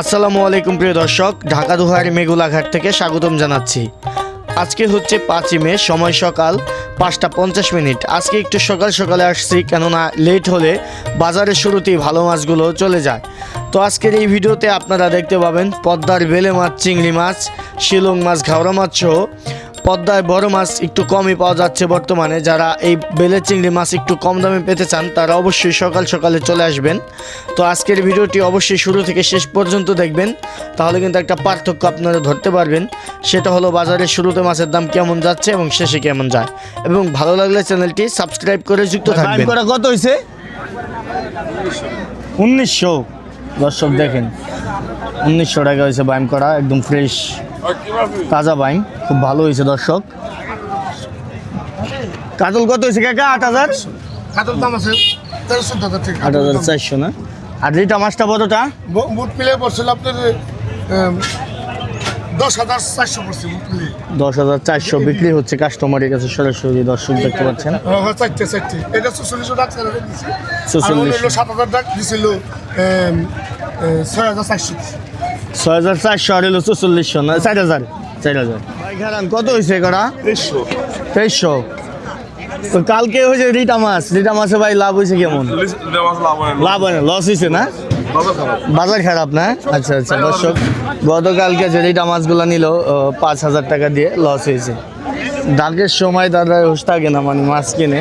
আসসালামু আলাইকুম প্রিয় দর্শক, ঢাকা দুহারি মেগুলাঘাট থেকে স্বাগতম জানাচ্ছি। আজকে হচ্ছে পাঁচই মে, সময় সকাল পাঁচটা পঞ্চাশ মিনিট। আজকে একটু সকাল সকালে আসছি, কেননা লেট হলে বাজারের শুরুতেই ভালো মাছগুলো চলে যায়। তো আজকের এই ভিডিওতে আপনারা দেখতে পাবেন পদ্মার বেলে মাছ, চিংড়ি মাছ, শিলং মাছ, ঘাওড়া মাছ সহ পদ্মায় বড় মাছ একটু কমই পাওয়া যাচ্ছে বর্তমানে। যারা এই বেলে চিংড়ি মাছ একটু কম দামে পেতে চান তারা অবশ্যই সকাল সকালে চলে আসবেন। তো আজকের ভিডিওটি অবশ্যই শুরু থেকে শেষ পর্যন্ত দেখবেন। তাহলে কিন্তু একটা পার্থক্য আপনারা ধরতে পারবেন। সেটা হলো বাজারের শুরুতে মাছের দাম কেমন যাচ্ছে এবং শেষে কেমন যায়। এবং ভালো লাগলে চ্যানেলটি সাবস্ক্রাইব করে যুক্ত থাকবেন। করা কত হয়েছে উনিশশো। দর্শক দেখেন উনিশশো টাকা হয়েছে বাইম করা একদম ফ্রেশ তাজা বাইম খুব ভালো হয়েছে দর্শক। কাতল কত হয়েছে কাকা? আট হাজার? কাতল দাম আছে আট হাজার চারশো না? আর রিটা মাছটা বড়টা বুট মিলে পড়ছিল আপনার দশ হাজার চারশো পড়ছে দশ হাজার চারশো বিক্রি হচ্ছে কাস্টমারের কাছে সরাসরি দর্শক দেখতে পাচ্ছেন। হ্যাঁ, হ্যাঁ, চারটে চারটে। এটা চল্লিশশো টাকা ছেড়ে দিচ্ছে আর 46 হলো সাত হাজার টাকা দিছিল ছয় হাজার চারশো। ছয় হাজার চারশো আর হলো চল্লিশশো না চার হাজার চার হাজার কত হয়েছে করা তেইশশো তেইশশো তো কালকে হয়েছে রিটা মাছ রিটা মাছে ভাই লাভ হয়েছে কেমন লাভ হয় না লস হয়েছে না বাজার খারাপ না আচ্ছা আচ্ছা দর্শক গতকালকে যে রিটা মাছগুলো নিল পাঁচ হাজার টাকা দিয়ে লস হয়েছে ডাকের সময় তারা হুশ থাকে না মানে মাছ কিনে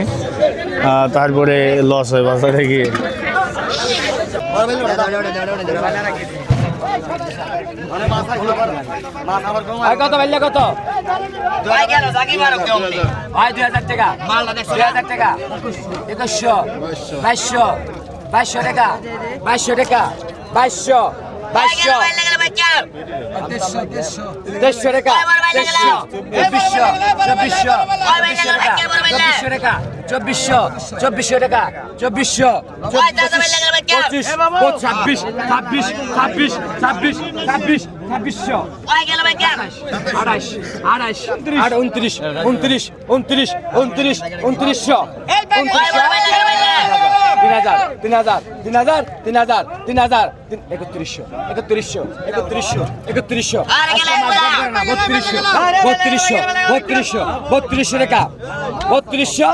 তারপরে লস হয় বাজারে গিয়ে কত ভাইলে কত? ভাই দুই হাজার টাকা। দুই হাজার টাকা। একুশশো। বাইশশো। বাইশশো টাকা। বাইশশো টাকা। বাইশশো দেড়শো টাকা দেড়শো চব্বিশশো চব্বিশশো। চব্বিশশো টাকা চব্বিশশো টাকা চব্বিশশো চব্বিশশো টাকা চব্বিশশো। পঁচিশ ছাব্বিশ ছাব্বিশ ছাব্বিশ ছাব্বিশ ছাব্বিশ ছাব্বিশশো। আঠাশ আঠাশ আট উনত্রিশ। উনত্রিশ উনত্রিশ উনত্রিশ উনত্রিশশো। উনত্রিশশো তিন হাজার তিন হাজার তিন হাজার তিন হাজার তিন হাজার একত্রিশশো একত্রিশশো একত্রিশশো একত্রিশশো। বত্রিশশো বত্রিশশো বত্রিশশো বত্রিশশো টাকা বত্রিশশো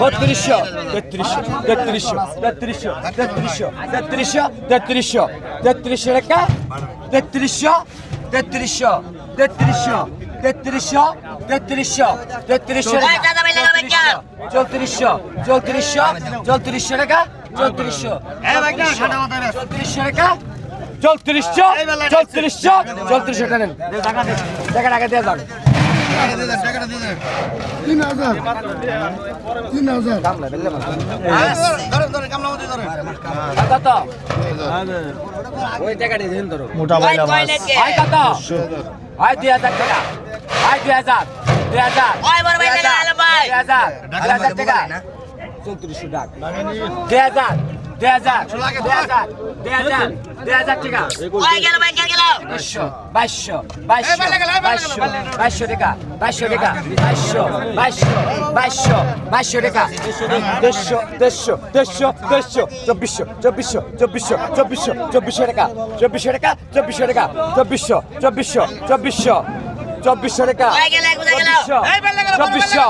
বত্রিশশো তেত্রিশশো তেত্রিশশো তেত্রিশশো তেত্রিশশো তেত্রিশশো তেত্রিশশো তেত্রিশশো টাকা তেত্রিশশো তেত্রিশশো তেত্রিশশো তেত্রিশশো তেত্রিশশো তেত্রিশশো চৌত্রিশশো চৌত্রিশশো চৌত্রিশশো টাকা চৌত্রিশশো। চৌত্রিশশো টাকা চৌত্রিশশো চৌত্রিশশো চৌত্রিশশো টাকা নেন। টাকা টাকা দিয়ে যান। তিন হাজার। তিন হাজার। কত? ওই টাকা দিয়ে দিন ধরো। মোটা ভাই কত? আয় দুই হাজার টাকা। আয় দুই হাজার দুই হাজার দুই হাজার দুই হাজার টাকা। চৌত্রিশশো টাকা দুই হাজার। বাইশশো টাকা বাইশশো টাকা বাইশশো বাইশশো বাইশশো বাইশশো টাকা। দেড়শো দেড়শো দেড়শো দেড়শো চব্বিশশো চব্বিশশো চব্বিশশো চব্বিশশো চব্বিশশো টাকা চব্বিশশো টাকা চব্বিশশো টাকা চব্বিশশো চব্বিশশো চব্বিশশো চব্বিশশো টাকা চব্বিশশো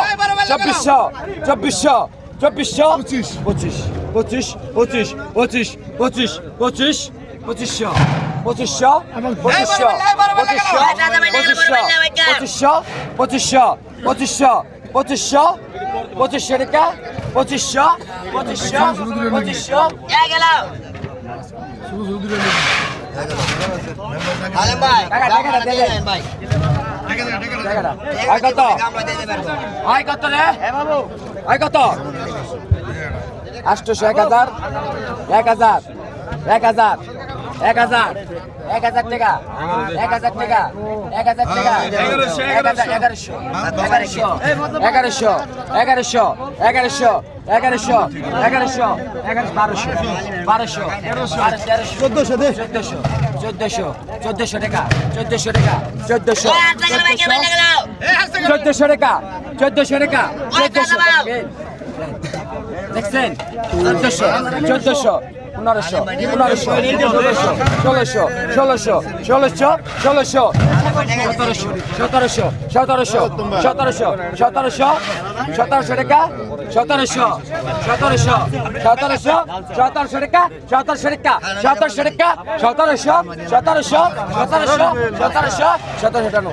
চব্বিশশো চব্বিশশো চব্বিশশো পঁচিশ। পঁচিশ। পঁচিশ পঁচিশ পঁচিশ পঁচিশ পঁচিশ পঁচিশশো পঁচিশশো পঁচিশশো পঁচিশশো পঁচিশশো পঁচিশশো পঁচিশশো পঁচিশশো পঁচিশশো টাকা পঁচিশশো পঁচিশশো পঁচিশশো। আয় কত? রে? আয় কত? আটশোশো এক হাজার এক হাজার এক হাজার এক হাজার এক হাজার টাকা এক হাজার টাকা এক হাজার টাকা এক হাজার এগারোশো এগারোশো এগারোশো এগারোশো এগারোশো এগারোশো এগারোশো এগারো বারোশো বারোশো চোদ্দশো চোদ্দশো চোদ্দশো চোদ্দশো টাকা চোদ্দশো টাকা চোদ্দশো চোদ্দশো টাকা চোদ্দশো টাকা চোদ্দশো। দেখছেন? চোদ্দশো চোদ্দশো পনেরোশো পনেরোশো ষোলোশো ষোলোশো ষোলোশো ষোলোশো ষোলোশো সতেরোশো সতেরোশো সতেরোশো সতেরোশো সতেরোশো টাকা সতেরোশো সতেরোশো সতেরোশো সতেরোশো টাকা সতেরোশো টাকা সতেরোশো টাকা সতেরোশো সতেরোশো সতেরোশো সতেরোশো সতেরোশো টাকা।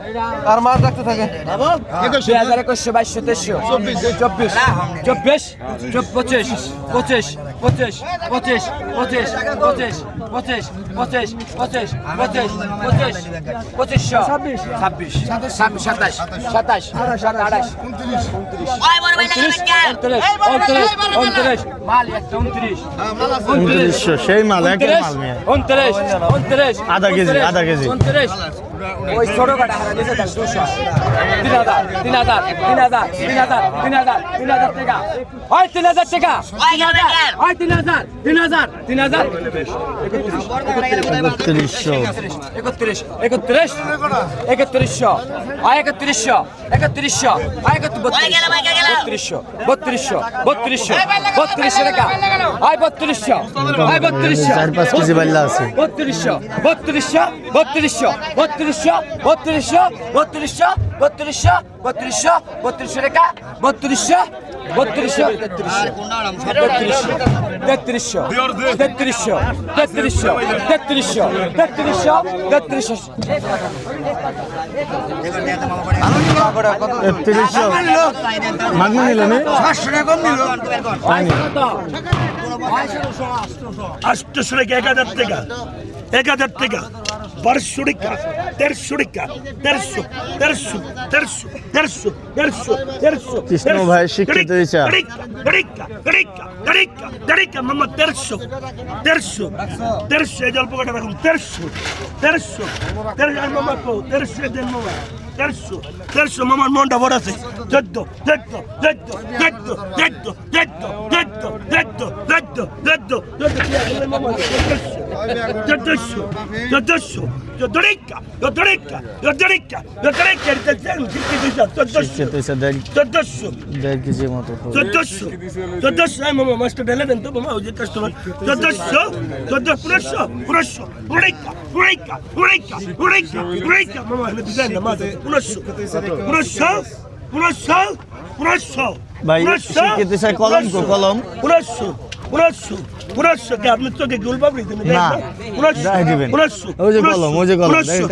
বাইলা মাছ দর্শক কি আইছে এটি? এই যে বাইটে গেলে তখন কত আয় কত আয় কত বা? আয় কত ওই তোমার দে- আয় কত বা? দুই হাজার একুশশো বাইশশো তেইশশো চব্বিশ চব্বিশ চব্বিশ পঁচিশ পঁচিশ পঁচিশ পঁচিশ পঁচিশ পঁচিশ পঁচিশ পঁচিশ পঁচিশ পঁচিশ পঁচিশ পঁচিশশো ছাব্বিশ ছাব্বিশ সাতাশ সাতাশ আঠাশ ওই বড় উনত্রিশ উনত্রিশ উনত্রিশ মাল একটা উনত্রিশ উনত্রিশশো সেই মাল মাল উনত্রিশ উনত্রিশ আধা কেজি, আধা কেজি। উনত্রিশ ওই ছোট কাটা হারা দিয়েছে তার দুশো তিন হাজার তিন হাজার তিন হাজার তিন হাজার তিন হাজার তিন হাজার টাকা ওই তিন হাজার টাকা ওই গেল বেকার ওই তিন হাজার তিন হাজার তিন হাজার বত্রিশশো একত্রিশ একত্রিশ একত্রিশশো আয় একত্রিশশো একত্রিশশো আয় ওই গেল ভাই গেল বত্রিশশো বত্রিশশো বত্রিশশো বত্রিশশো টাকা আয় বত্রিশশো আয় বত্রিশশো চার পাঁচ কেজি বাইলা আছে বত্রিশশো বত্রিশশো বত্রিশশো বত্রিশশো বত্রিশশো বত্রিশশো বত্রিশশো বত্রিশশো বত্রিশশো টাকা বত্রিশশো বত্রিশশো তেত্রিশশো তেত্রিশশো তেত্রিশশো তেত্রিশশো তেত্রিশশো তেত্রিশশো তেত্রিশশো মাগনা নিল নি এক হাজার টাকা এক হাজার টাকা বারোশো টাকা দেড়শো দেড়শো দেড়শো দেড়শো দেড়শো দেড়শো কৃষ্ণ ভাই শিক্ষিত ইচ্ছা। মামা দেড়শো দেড়শো দেড়শো এই জল্প কাটা রাখুন দেড়শো দেড়শো দেড়শো মামা কো দেড়শো দেন মামা দেড়শো দেড়শো মামার মনটা বড় আছে চোদ্দ চোদ্দ চোদ্দ চোদ্দ চোদ্দ চোদ্দ চোদ্দ চোদ্দ Daddo, daddo, daddo, daddo, Dodorenka, Dodorenka, Dodorenka, Dodorenka, Dodorenka, Dodorenka, Dodorenka, Burası, burası, burası. Bay, şirketi sen kalem, kalem. Burası. উনাশশো উনাশশো কে আপনি চোখে জুল বাবরি দিবেন উনাশশো উনাশশো ওই যে কলম ওই যে কলম উনাশশো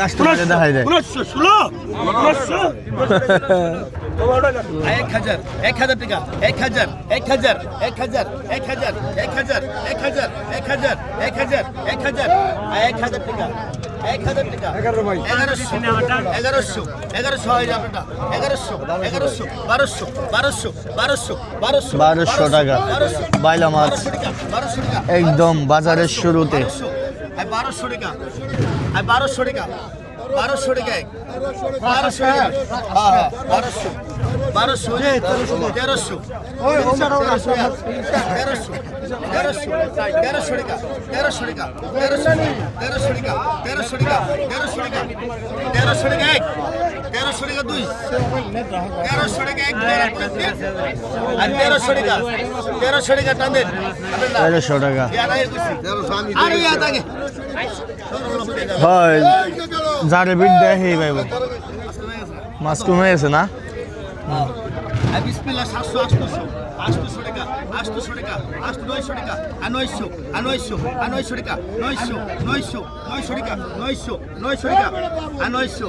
উনাশশো ষোলো উনাশশো এক হাজার এক হাজার টাকা এক হাজার এক হাজার এক হাজার এক হাজার এক হাজার এক হাজার এক হাজার এক হাজার এক হাজার এক হাজার টাকা এক হাজার টাকা এগারোশো এগারোশো এগারোশো হয় আপনারটা এগারোশো এগারোশো বারোশো বারোশো বারোশো বারোশো বারোশো টাকা বাইলা মাছ একদম বাজারের শুরুতে বারোশো টাকা বারোশো টাকা বারোশো টাকা। বারোশো টাকা হ্যাঁ হ্যাঁ বারোশো বারোশো তেরোশো। তেরোশো তেরোশো। তেরোশো তেরোশো টাকা তেরোশো টাকা তেরোশো তেরোশো টাকা তেরোশো টাকা তেরোশো টাকা তেরোশো টাকা এক তেরোশো টাকা দুই তেরোশো টাকা এক আর তেরোশো টাকা তেরোশো টাকা টানেন তেরোশো টাকা। আরে আগে হয় যারে বিট দেয় সেই পাইব। মাছ কমে গেছে না? আর বিসমিল্লাহ সাতশো আটশোশো আটশোশো টাকা আটশোশো টাকা আটশো নয়শো টাকা আর নয়শো আর নয়শো আর নয়শো টাকা নয়শো নয়শো নয়শো টাকা নয়শো নয়শো টাকা আর নয়শো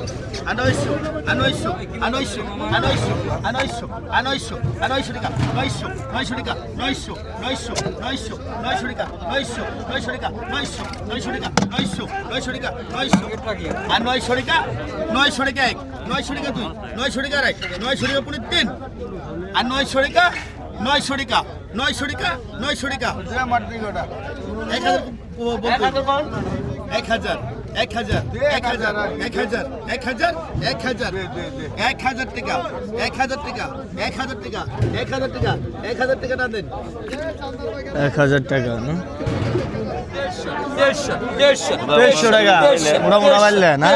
আর নয়শো আর নয়শো আর নয়শো আর নয়শো আর নয়শো আর নয়শো আর নয়শো টাকা নয়শো নয়শো টাকা নয়শো নয়শো নয়শো নয়শো টাকা নয়শো নয়শো টাকা নয়শো নয়শো টাকা নয়শো নয়শো টাকা নয়শো আর নয়শো টাকা নয়শো টাকা এক নয় শরিকা দুই নয় শরিকা আড়াই নয় শরিকা পুলিশ তিন আর নয় শরিকা নয় শরিকা নয় শরিকা নয় শরিকা এক হাজার এক হাজার। এক হাজার এক হাজার এক হাজার এক হাজার এক হাজার এক হাজার টাকা এক হাজার টাকা এক হাজার টাকা এক হাজার টাকা এক হাজার টাকা না দেন। এক হাজার টাকা না? দেড়শো টাকা মোটা মোটা বাড়লে না?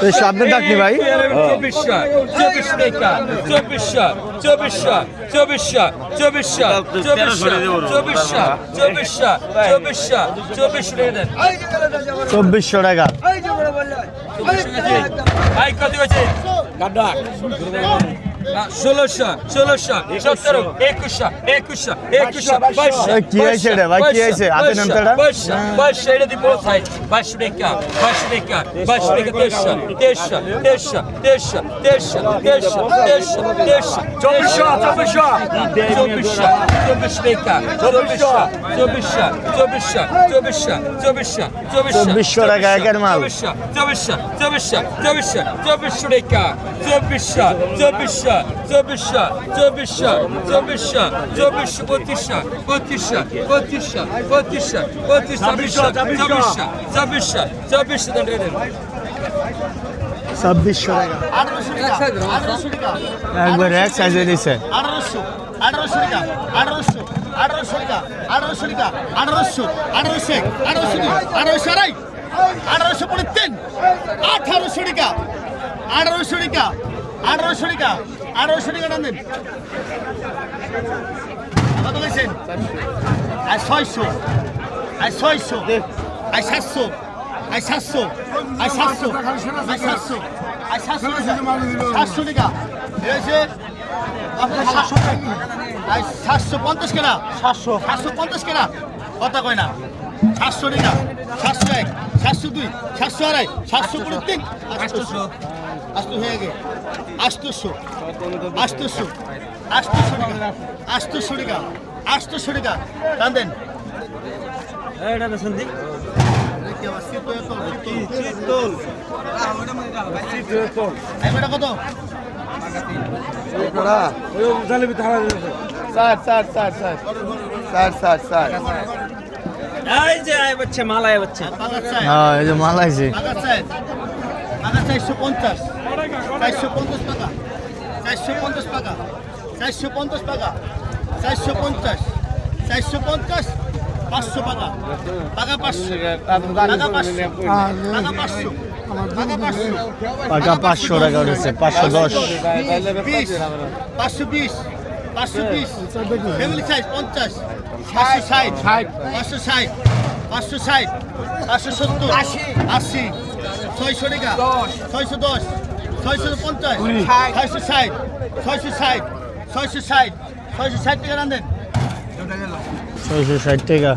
দেড়শো আপনি ডাকনি ভাই। চব্বিশ হ্যাঁ। চব্বিশ চব্বিশ চব্বিশ চব্বিশ চব্বিশ চব্বিশ চব্বিশশো টাকা কত আছে ষোলোশো ষোলোশো সতেরো একুশশো একুশশো একুশশো বাইশশো কি হয়েছে রে ভাই, কি হয়েছে? হাতে এটা। বাইশশো বাইশশো এটা দিব বাইশশো টাকা বাইশশো টাকা বাইশশো টাকা চব্বিশশো চব্বিশশো চব্বিশশো চব্বিশ টাকা চব্বিশশো চব্বিশশো চব্বিশশো চব্বিশশো চব্বিশশো চব্বিশশো চব্বিশশো টাকা একের মাল। চব্বিশশো চব্বিশশো চব্বিশশো চব্বিশশো চব্বিশশো টাকা চব্বিশশো চব্বিশশো চব্বিশশো চব্বিশশো চব্বিশশো চব্বিশশো পঁচিশশো পঁচিশশো পঁচিশশো পঁচিশশো পঁচিশ চব্বিশশো চব্বিশশো চব্বিশশো দেন ছাব্বিশশো একবার এক সাইজে দিছে। আঠারোশো আঠারোশো টাকা আঠারোশো আঠারোশো টাকা আঠারোশো টাকা আঠারোশো আঠারোশো এক আঠারোশো দুই আঠারোশো আড়াই আঠারোশো পরে তিন আঠারোশো টাকা আঠারোশো টাকা আঠারোশো টাকা আঠারোশো টাকা টান দেন। কত বলছেন আর ছয়শো। আর ছয়শো। আর সাতশো। আর সাতশো। আর সাতশো। আর সাতশো। আর সাতশো সাতশো টাকা। আপনার সাতশো সাতশো পঞ্চাশ কেনা? সাতশো। সাতশো পঞ্চাশ কেনা? কথা কয় না। সাতশো টাকা। সাতশো এক সাতশো দুই সাতশো আড়াই সাতশো করে তিন। আটশোশো আষ্টু হয়ে গে আষ্টশো। আষ্টশো। আষ্টশো টাকা। আষ্টশো টাকা। আষ্টশো টাকা দেন কত? স্যার স্যার যে আয় মালায় বাচ্চা। হ্যাঁ, যে মালায় যে পঞ্চাশ। চারশো পঞ্চাশ টাকা। চারশো পঞ্চাশ টাকা। চারশো পঞ্চাশ টাকা। চারশো পঞ্চাশ। চারশো পঞ্চাশ পাঁচশো টাকা। টাকা পাঁচশো। টাকা পাঁচশো। টাকা পাঁচশো। টাকা পাঁচশো। পাকা পাঁচশো টাকা উঠেছে পাঁচশো দশ। বিশ। পাঁচশো বিশ। পাঁচশো বিশ। ফ্যামিলি সাইজ পঞ্চাশ। পাঁচশো ষাট। পাঁচশো ষাট। পাঁচশো ষাট। পাঁচশো সত্তর। আশি। ছয়শো টাকা। ছয়শো দশ। ছয়শো পঞ্চাশ ছয়শো ষাট ছয়শো ষাট ছয়শো ষাট ছয়শো ষাট টাকা রান্ধেন ছয়শো ষাট টাকা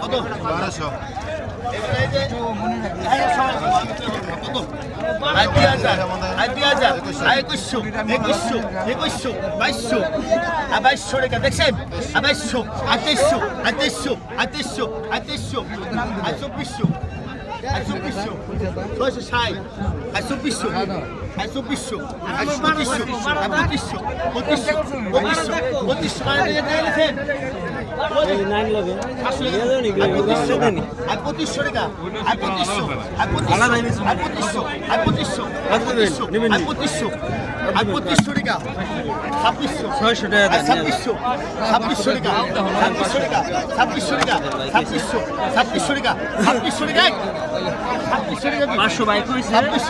কত বারোশো বাইশশো টাকা দেখছেন বাইশশো আঠাইশশো আঠাইশশো আঠাইশশো আঠাইশশো আর চব্বিশশো আর চব্বিশশো ছয়শো ষাট আর চব্বিশশো আর চব্বিশশো আর পঁচিশশো আর পঁচিশশো পঁচিশশো পঁচিশশো পঁচিশশো পাঁচশো বাইক ছাব্বিশশো ছাব্বিশ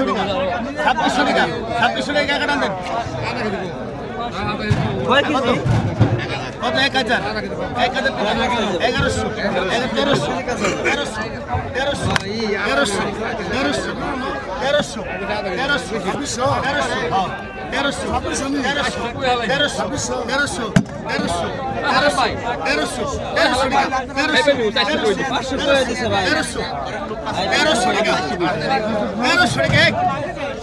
ছাব্বিশশো টাকা। ছাব্বিশশো টাকা টান দেন কত এক হাজার এক হাজার এগারোশো এগারো তেরোশো তেরোশো তেরোশো তেরোশো তেরোশো তেরোশো তেরোশো হ্যাঁ। তেরোশো তেরোশো তেরোশো তেরোশো তেরোশো তেরোশো তেরোশো তেরোশো তেরোশো তেরোশো টাকা এক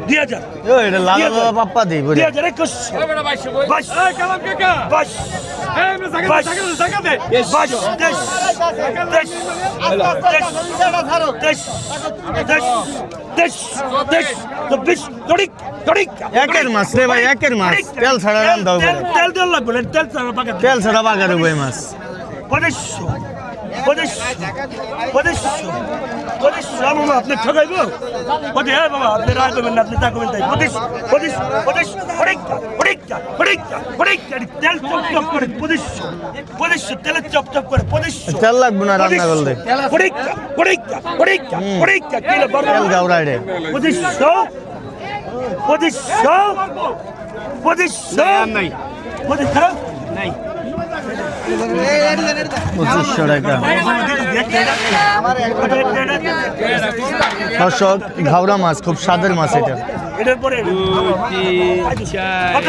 একের হাজার পাপ্পা দিই দুই হাজার তেল ছাড়া তেল ছাড়া বাগার মাছ। পঁচিশশো। বাবা আপনি ঠকাইব বলি হ্যাঁ বাবা আপনি রায় পাবেন না আপনি তা করবেন তাই পঁচিশ পঁচিশ পঁচিশ অনেকটা অনেকটা অনেকটা অনেকটা তেল চপচপ করে পঁচিশশো পঁচিশশো তেলের চপচপ করে পঁচিশশো তেল লাগবে না রান্না করলে অনেকটা অনেকটা অনেকটা অনেকটা তেল গাউরাইডে পঁচিশশো পঁচিশশো পঁচিশশো পঁচিশশো নাই পঁচিশশো নাই পঁচিশশো টাকা দর্শক ঘাওড়া মাছ খুব স্বাদের মাছ এটা। এটার পরে কত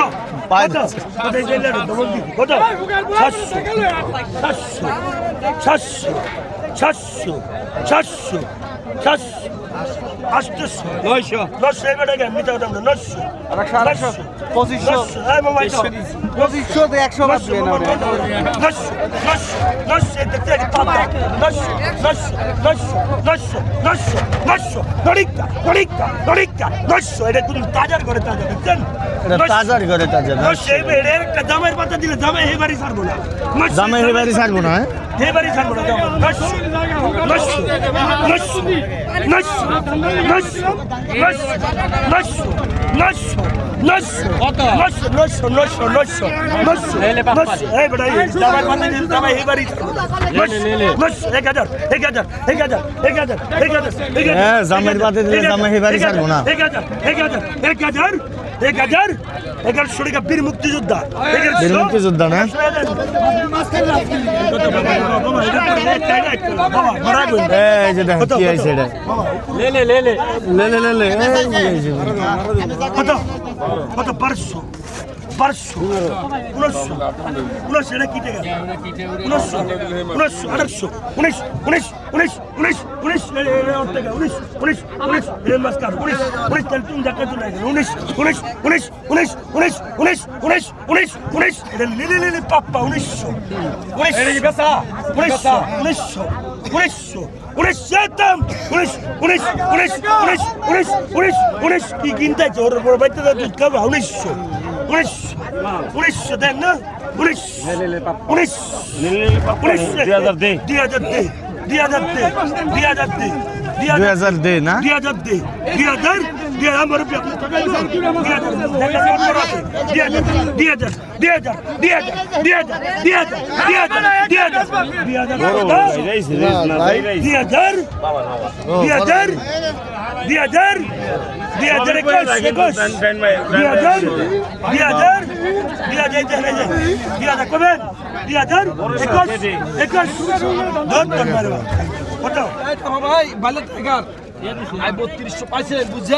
দামের পাতা দিলে দামে হেবারি ছাড়বো না। দামের হেবারি না হ্যাঁ? এবারই ছাড়বো না জামাই নশো নশো নশো নশো নশো নশো নশো নশো কত নশো নশো নশো নশো নশো নশো এই বেটা এই জামাই পাতা দিলে জামাই এবারই ছাড়বো না নশো নশো এক হাজার এক হাজার এক হাজার এক হাজার এক হাজার এক হাজার হ্যাঁ, জামাইয়ের পাতে দিলে জামাই এবারই ছাড়বো না। এক হাজার এক হাজার এক হাজার এগারোশো টাকা বীর মুক্তিযোদ্ধা। বীর মুক্তিযোদ্ধা না? কত? কত উনিশশো উনিশশো এটা উনিশ উনিশ উনিশ উনিশ উনিশ টাকা উনিশ উনিশ উনিশ রেল মাস কার উনিশ উনিশ তাহলে তুমি দেখা চলে গেল উনিশ উনিশ উনিশ উনিশ উনিশ উনিশ উনিশ উনিশ উনিশ এটা লিলি লিলি পাপ্পা উনিশশো উনিশ উনিশশো উনিশশো উনিশশো উনিশ উনিশ উনিশ উনিশ উনিশ উনিশ উনিশ কি কিনতে আছে ওর বড় বাড়িতে দুধ খাবে উনিশশো উনিশশো উনিশশো দেন না উনিশ উনিশ উনিশ দুই হাজার দে দুই হাজার দে দুই হাজার দে দুই হাজার দে দুই দুই হাজার দে না দুই হাজার দে দুই হাজার দুই হাজার আমার রুপিয়া আপনি টাকা দিবেন দুই হাজার দুই হাজার দুই হাজার দুই হাজার দুই হাজার দুই হাজার দুই হাজার দুই হাজার দুই হাজার দুই হাজার দুই The other goes, the goes. The other, the other, the other, the other, the other, come in. The other, it goes, it goes. Don't turn my way. What now? ভাই ভালো টাইগার আই বত্রিশশো পাইছে বুঝছে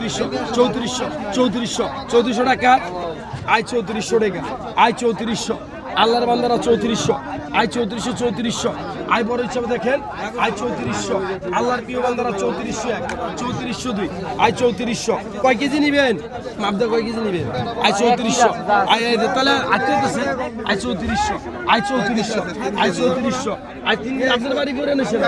চৌত্রিশশো চৌত্রিশশো চৌত্রিশশো টাকা। আয় চৌত্রিশশো টাকা, আয় চৌত্রিশশো। আল্লাহর বান্দারা চৌত্রিশশো, আয় চৌত্রিশশো চৌত্রিশশো। আই বড় হিসাবে দেখেন আই চৌত্রিশশো আল্লাহর প্রিয় বান্দারা চৌত্রিশশো এক চৌত্রিশশো দুই আই চৌত্রিশশো কয় কেজি নিবেন মাপদা কয় কেজি নিবেন আই চৌত্রিশশো আই তাহলে আটকে গেছে আই চৌত্রিশশো আই চৌত্রিশশো আই চৌত্রিশশো আই তিন দিন আপনার বাড়ি করে এনেছেন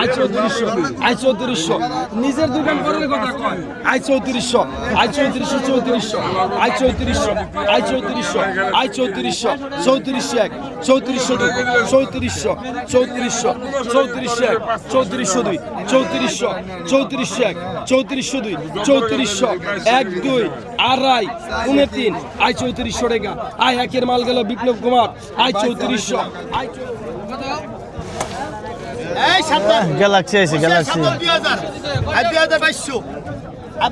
আই চৌত্রিশশো আই চৌত্রিশশো নিজের দোকান করার কথা কয় আই চৌত্রিশশো আই চৌত্রিশশো চৌত্রিশশো আই চৌত্রিশশো আই চৌত্রিশশো আই চৌত্রিশশো চৌত্রিশশো এক চৌত্রিশশো দুই চৌত্রিশশো চৌত্রিশশো চৌত্রিশশো এক চৌত্রিশশো দুই চৌত্রিশশো চৌত্রিশশো এক চৌত্রিশশো দুই চৌত্রিশশো এক দুই আড়াই উনে তিন আই চৌত্রিশশো টাকা আই একের মাল গেল বিপ্লব কুমার আই চৌত্রিশশো। আই গ্যালাক্সি আছে গ্যালাক্সি দুই হাজার। বাইশশো।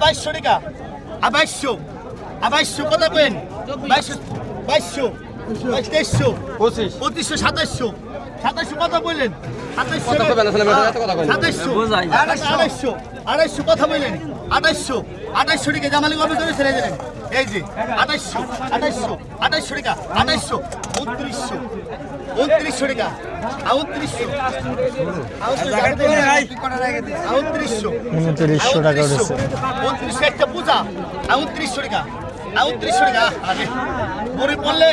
বাইশশো টাকা। বাইশশো। বাইশশো তেইশশো পঁচিশশো সাতাইশশো সাতাইশশো কথা বললেন। সাতাইশশো সাতাইশশো আড়াইশো আড়াইশো কথা বললেন। আঠাইশশো আঠাইশশো টাকা জামালি কবে ধরে ছেড়ে দিলেন। এই যে আঠাইশশো আঠাইশশো আঠাইশশো টাকা আঠাইশশো উনত্রিশশো উনত্রিশশো টাকা উনত্রিশশো উনত্রিশশো উনত্রিশশো টাকা উনত্রিশশো একটা পূজা। উনত্রিশশো টাকা। উনত্রিশশো টাকা আরে গরিব বললে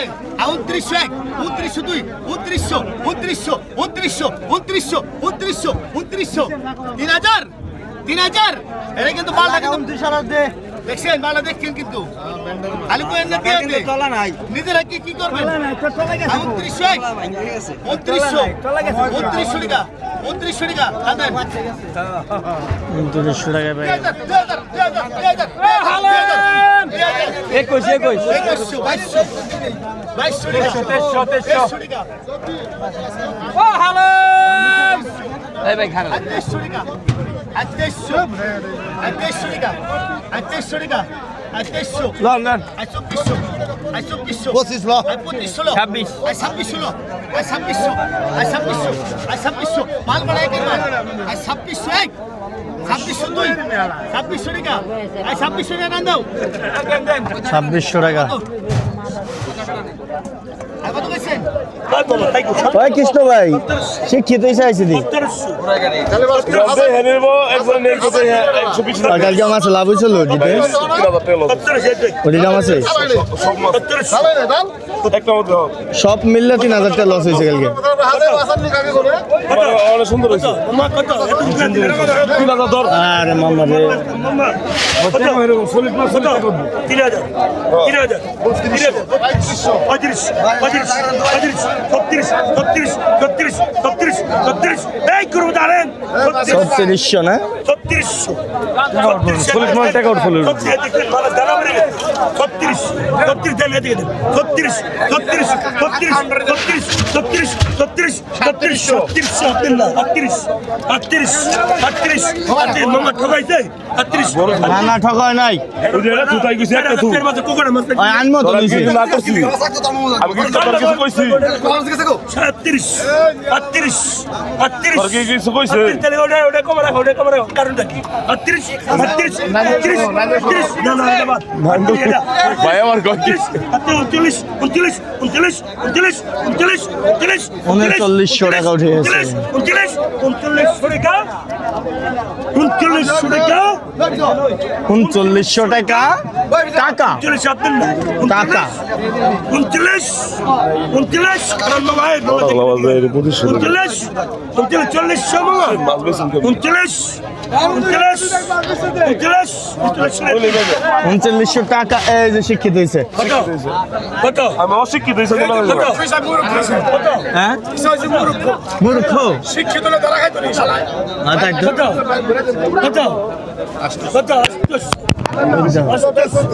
উনত্রিশশো এক, উনত্রিশশো দুই, উনত্রিশশো উনত্রিশশো উনত্রিশশো উনত্রিশশো উনত্রিশশো উনত্রিশশো। তিন হাজার তিন হাজার। এটা কিন্তু মালটা কিন্তু দেখছেন? মালটা দেখছেন কিন্তু। খালি তো এমনি দিয়ে দে। নিজেরা কি কি করবেন? উনত্রিশশো উনত্রিশশো? উনত্রিশশো টাকা। উনত্রিশশো টাকা। দাদা উনত্রিশশো টাকা পাই একুশ একুশ। বাইশশো বাইশশো বাইশশো তেইশশো তেইশশো টাকা। ও হ্যালো এই ভাই খান। পঁচিশ ছাব্বিশ। ছাব্বিশশো আই ছাব্বিশশো আই ছাব্বিশশো আই ছাব্বিশশো মাল বাড়াই আই ছাব্বিশশো এক। ছাব্বিশশো দুই। ছাব্বিশশো টাকা আই ছাব্বিশশো টাকা দাও। ছাব্বিশশো টাকা আর কত কইছেন? কৃষ্ণ ভাই দি। লাভ সব মিললে তিন হাজার টাকা লস হয়েছে কালকে। পঁয়ত্রিশ। পঁয়ত্রিশ। পঁয়ত্রিশ। ছত্রিশ ছত্রিশ ছত্রিশ ছত্রিশ ছত্রিশ। এই করব ছত্রিশশো না? ছত্রিশশো। না ঠকায় নাই। আনব তো আমি কিছু কইছি সাতত্রিশ আটত্রিশ আটত্রিশ আটত্রিশ তাহলে ওটা ওটা কমে রাখো ওটা কমে রাখো কারণটা কি আটত্রিশ আটত্রিশ আটত্রিশ আটত্রিশ না না এটা বাদ ভাই আমার উনচল্লিশ উনচল্লিশ উনচল্লিশ উনচল্লিশ উনচল্লিশ উনচল্লিশ উনচল্লিশশো টাকা উঠে গেছে। উনচল্লিশ উনচল্লিশশো টাকা উনচল্লিশশো টাকা উনচল্লিশশো টাকা টাকা উনচল্লিশ টাকা উনচল্লিশ উনচল্লিশ কারণ বাবা উনচল্লিশ উনচল্লিশশো টাকা শিক্ষিত হয়েছে আমি অশিক্ষিত হয়েছে হ্যাঁ,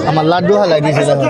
আমার লাড্ডু হালাই দিয়েছে লাড্ডু